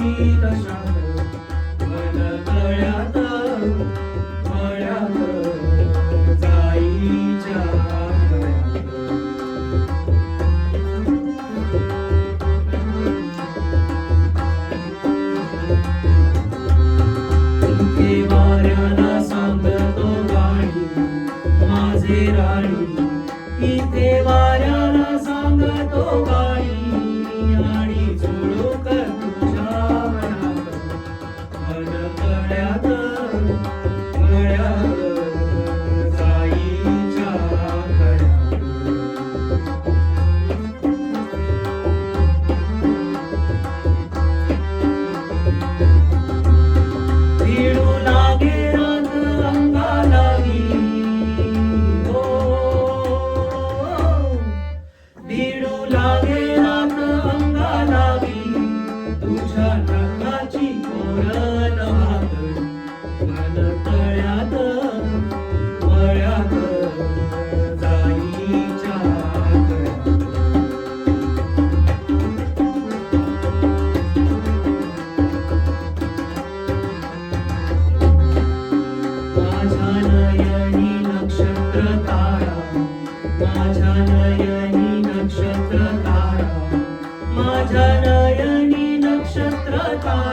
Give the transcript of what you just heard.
शीतशाल मळ्यात मळ्यात माझ्या नयनी नक्षत्र तारा माझ्या नयनी नक्षत्र तारा